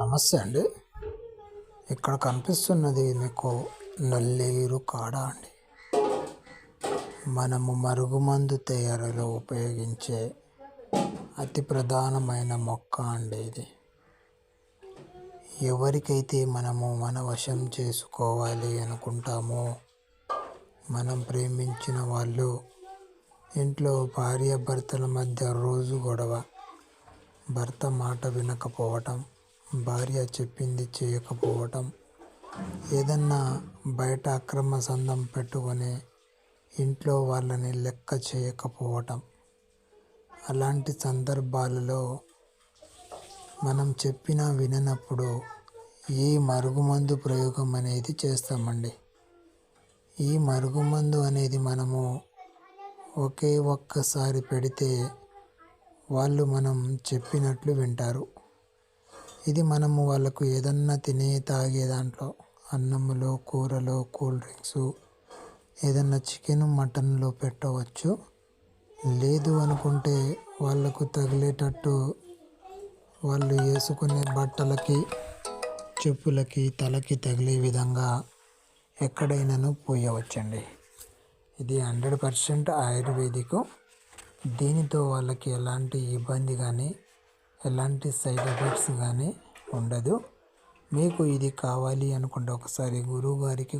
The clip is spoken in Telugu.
నమస్తే అండి. ఇక్కడ కనిపిస్తున్నది మీకు నల్లేరు కాడ అండి. మనము మరుగుమందు తయారీలో ఉపయోగించే అతి ప్రధానమైన మొక్క అండి ఇది. ఎవరికైతే మనము మన వశం చేసుకోవాలి అనుకుంటామో మనం ప్రేమించిన వాళ్ళు ఇంట్లో భార్య భర్తల మధ్య రోజు గొడవ భర్త మాట వినకపోవటం భార్య చెప్పింది చేయకపోవటం ఏదన్నా బయట అక్రమ సందం పెట్టుకొని ఇంట్లో వాళ్ళని లెక్క చేయకపోవటం. అలాంటి సందర్భాలలో మనం చెప్పినా విననప్పుడు ఈ మరుగుమందు ప్రయోగం అనేది చేస్తామండి. ఈ మరుగుమందు అనేది మనము ఒకే ఒక్కసారి పెడితే వాళ్ళు మనం చెప్పినట్లు వింటారు. ఇది మనము వాళ్ళకు ఏదన్నా తినే తాగే దాంట్లో అన్నములో కూరలో కూల్ డ్రింక్స్ ఏదన్నా చికెన్ మటన్లో పెట్టవచ్చు. లేదు అనుకుంటే వాళ్ళకు తగిలేటట్టు వాళ్ళు వేసుకునే బట్టలకి చెప్పులకి తలకి తగిలే విధంగా ఎక్కడైనాను పోయవచ్చండి. ఇది హండ్రెడ్ పర్సెంట్ ఆయుర్వేదిక్. దీనితో వాళ్ళకి ఎలాంటి ఇబ్బంది కానీ ఎలాంటి సైడ్ ఎఫెక్ట్స్ కానీ ఉండదు. మీకు ఇది కావాలి అనుకుంటే ఒకసారి గురువు గారికి